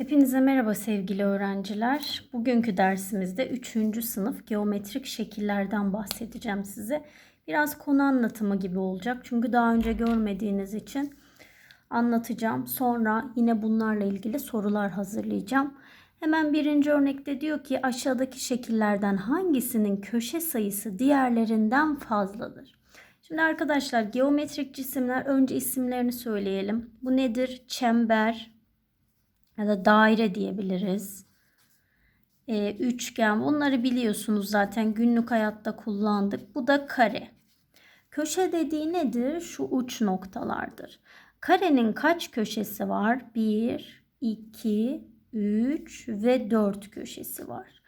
Hepinize merhaba sevgili öğrenciler. Bugünkü dersimizde 3. sınıf geometrik şekillerden bahsedeceğim size. Biraz konu anlatımı gibi olacak. Çünkü daha önce görmediğiniz için anlatacağım. Sonra yine bunlarla ilgili sorular hazırlayacağım. Hemen birinci örnekte diyor ki aşağıdaki şekillerden hangisinin köşe sayısı diğerlerinden fazladır? Şimdi arkadaşlar geometrik cisimler önce isimlerini söyleyelim. Bu nedir? Çember, ya da daire diyebiliriz. Ee, üçgen bunları biliyorsunuz zaten günlük hayatta kullandık. Bu da kare. Köşe dediği nedir? Şu uç noktalardır. Karenin kaç köşesi var? 1, 2, 3 ve 4 köşesi var.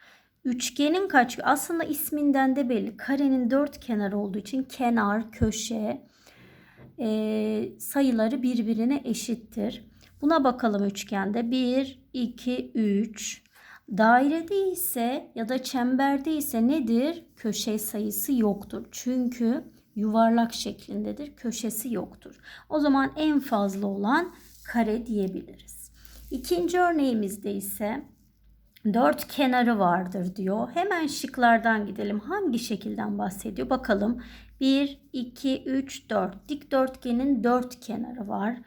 Üçgenin kaç? Aslında isminden de belli. Karenin dört kenarı olduğu için kenar, köşe e, sayıları birbirine eşittir. Buna bakalım üçgende. 1, 2, 3. Dairede ise ya da çemberde ise nedir? Köşe sayısı yoktur. Çünkü yuvarlak şeklindedir. Köşesi yoktur. O zaman en fazla olan kare diyebiliriz. İkinci örneğimizde ise dört kenarı vardır diyor. Hemen şıklardan gidelim. Hangi şekilden bahsediyor? Bakalım. 1, 2, 3, 4. Dikdörtgenin dört kenarı var.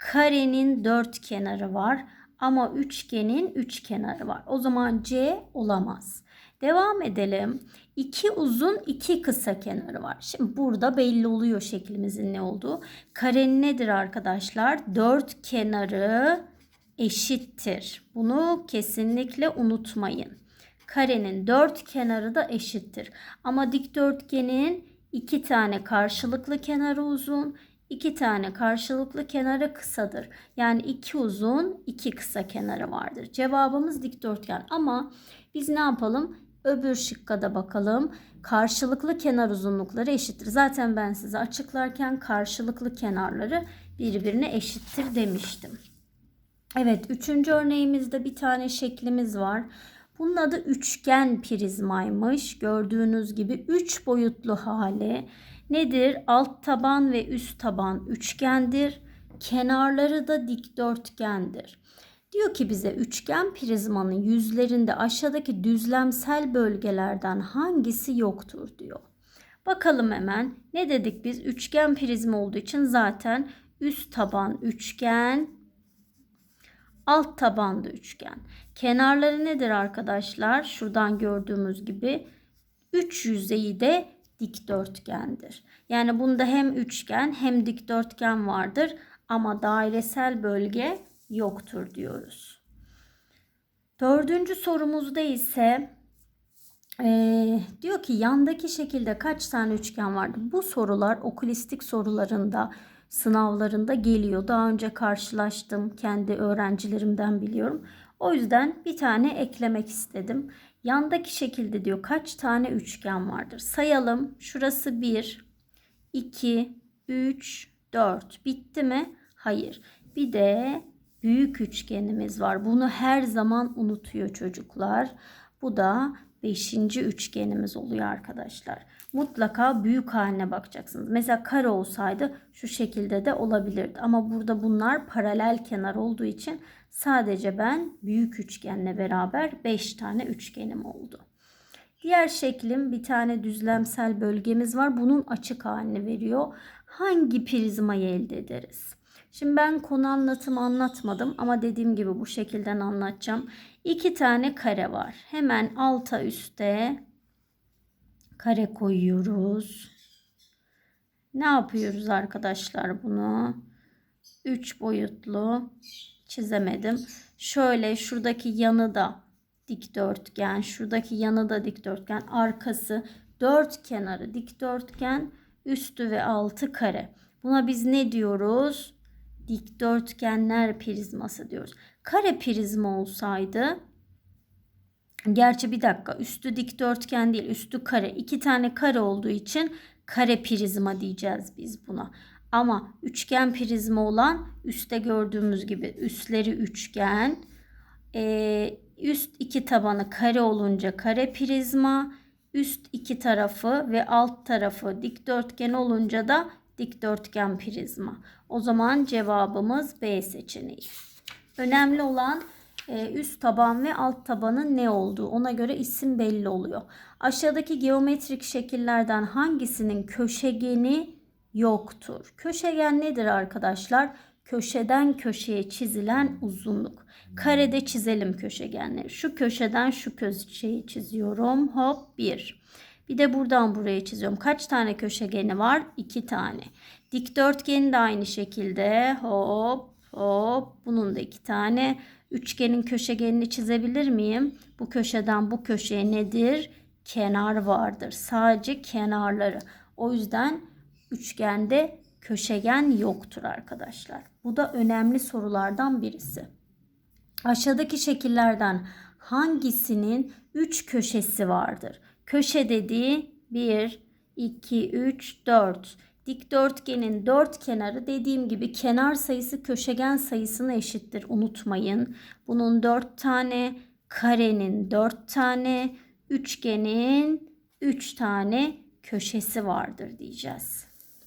Karenin dört kenarı var ama üçgenin üç kenarı var. O zaman C olamaz. Devam edelim. İki uzun iki kısa kenarı var. Şimdi burada belli oluyor şeklimizin ne olduğu. Karenin nedir arkadaşlar? Dört kenarı eşittir. Bunu kesinlikle unutmayın. Karenin dört kenarı da eşittir. Ama dikdörtgenin iki tane karşılıklı kenarı uzun, iki tane karşılıklı kenarı kısadır. Yani iki uzun, iki kısa kenarı vardır. Cevabımız dikdörtgen ama biz ne yapalım? Öbür şıkka da bakalım. Karşılıklı kenar uzunlukları eşittir. Zaten ben size açıklarken karşılıklı kenarları birbirine eşittir demiştim. Evet, üçüncü örneğimizde bir tane şeklimiz var. Bunun adı üçgen prizmaymış. Gördüğünüz gibi üç boyutlu hali nedir? Alt taban ve üst taban üçgendir. Kenarları da dikdörtgendir. Diyor ki bize üçgen prizmanın yüzlerinde aşağıdaki düzlemsel bölgelerden hangisi yoktur diyor. Bakalım hemen ne dedik biz? Üçgen prizma olduğu için zaten üst taban üçgen, alt tabanda üçgen. Kenarları nedir arkadaşlar? Şuradan gördüğümüz gibi üç yüzeyi de dikdörtgendir. Yani bunda hem üçgen hem dikdörtgen vardır ama dairesel bölge yoktur diyoruz. Dördüncü sorumuzda ise ee, diyor ki yandaki şekilde kaç tane üçgen vardı? Bu sorular okulistik sorularında sınavlarında geliyor. Daha önce karşılaştım. Kendi öğrencilerimden biliyorum. O yüzden bir tane eklemek istedim. Yandaki şekilde diyor kaç tane üçgen vardır? Sayalım. Şurası 1, 2, 3, 4. Bitti mi? Hayır. Bir de büyük üçgenimiz var. Bunu her zaman unutuyor çocuklar. Bu da 5. üçgenimiz oluyor arkadaşlar. Mutlaka büyük haline bakacaksınız. Mesela kare olsaydı şu şekilde de olabilirdi. Ama burada bunlar paralel kenar olduğu için sadece ben büyük üçgenle beraber 5 tane üçgenim oldu. Diğer şeklim bir tane düzlemsel bölgemiz var. Bunun açık halini veriyor. Hangi prizmayı elde ederiz? Şimdi ben konu anlatımı anlatmadım ama dediğim gibi bu şekilden anlatacağım. İki tane kare var. Hemen alta üste kare koyuyoruz. Ne yapıyoruz arkadaşlar bunu? Üç boyutlu çizemedim. Şöyle şuradaki yanı da dikdörtgen, şuradaki yanı da dikdörtgen, arkası dört kenarı dikdörtgen, üstü ve altı kare. Buna biz ne diyoruz? Dikdörtgenler prizması diyoruz. Kare prizma olsaydı Gerçi bir dakika üstü dikdörtgen değil üstü kare. iki tane kare olduğu için kare prizma diyeceğiz biz buna. Ama üçgen prizma olan üstte gördüğümüz gibi üstleri üçgen. Ee, üst iki tabanı kare olunca kare prizma. Üst iki tarafı ve alt tarafı dikdörtgen olunca da dikdörtgen prizma. O zaman cevabımız B seçeneği. Önemli olan e, üst taban ve alt tabanın ne olduğu ona göre isim belli oluyor. Aşağıdaki geometrik şekillerden hangisinin köşegeni yoktur? Köşegen nedir arkadaşlar? Köşeden köşeye çizilen uzunluk. Karede çizelim köşegenleri. Şu köşeden şu köşeyi çiziyorum. Hop 1. Bir de buradan buraya çiziyorum. Kaç tane köşegeni var? 2 tane. Dikdörtgeni de aynı şekilde. Hop hop. Bunun da 2 tane. Üçgenin köşegenini çizebilir miyim? Bu köşeden bu köşeye nedir? Kenar vardır. Sadece kenarları. O yüzden üçgende köşegen yoktur arkadaşlar. Bu da önemli sorulardan birisi. Aşağıdaki şekillerden hangisinin 3 köşesi vardır? Köşe dediği 1, 2, 3, 4. Dikdörtgenin 4 kenarı dediğim gibi kenar sayısı köşegen sayısına eşittir. Unutmayın. Bunun 4 tane, karenin 4 tane, üçgenin 3 tane köşesi vardır diyeceğiz.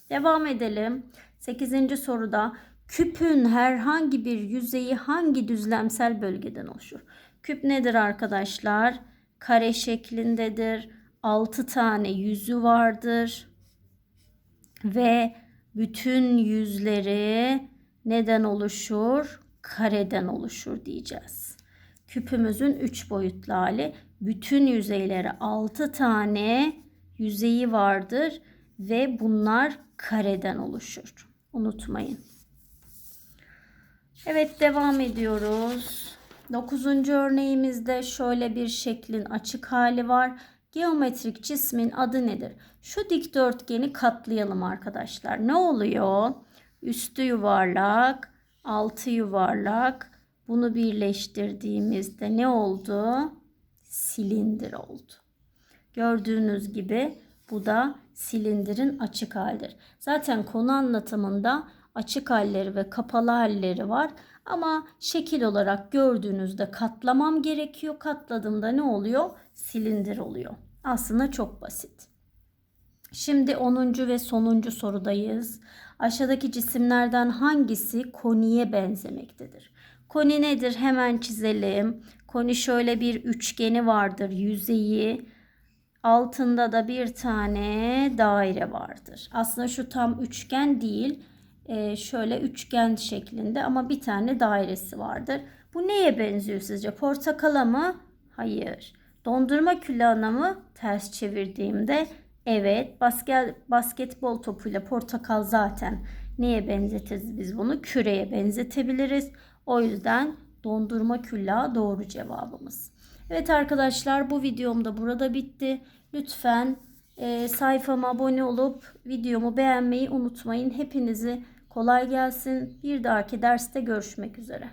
Devam edelim. 8. soruda küpün herhangi bir yüzeyi hangi düzlemsel bölgeden oluşur? Küp nedir arkadaşlar? Kare şeklindedir. 6 tane yüzü vardır. Ve bütün yüzleri neden oluşur? Kareden oluşur diyeceğiz. Küpümüzün 3 boyutlu hali. Bütün yüzeyleri 6 tane yüzeyi vardır ve bunlar kareden oluşur. Unutmayın. Evet devam ediyoruz. Dokuzuncu örneğimizde şöyle bir şeklin açık hali var. Geometrik cismin adı nedir? Şu dikdörtgeni katlayalım arkadaşlar. Ne oluyor? Üstü yuvarlak, altı yuvarlak. Bunu birleştirdiğimizde ne oldu? Silindir oldu. Gördüğünüz gibi bu da silindirin açık halidir. Zaten konu anlatımında açık halleri ve kapalı halleri var. Ama şekil olarak gördüğünüzde katlamam gerekiyor. Katladığımda ne oluyor? Silindir oluyor. Aslında çok basit. Şimdi 10. ve sonuncu sorudayız. Aşağıdaki cisimlerden hangisi koniye benzemektedir? Koni nedir? Hemen çizelim. Koni şöyle bir üçgeni vardır. Yüzeyi altında da bir tane daire vardır. Aslında şu tam üçgen değil. Ee, şöyle üçgen şeklinde ama bir tane dairesi vardır. Bu neye benziyor sizce? Portakala mı? Hayır. Dondurma külahına mı? Ters çevirdiğimde evet. Basket, basketbol topuyla portakal zaten neye benzetiriz biz bunu? Küreye benzetebiliriz. O yüzden dondurma küllahı doğru cevabımız. Evet arkadaşlar bu videom da burada bitti. Lütfen e, sayfama abone olup videomu beğenmeyi unutmayın. Hepinizi kolay gelsin. Bir dahaki derste görüşmek üzere.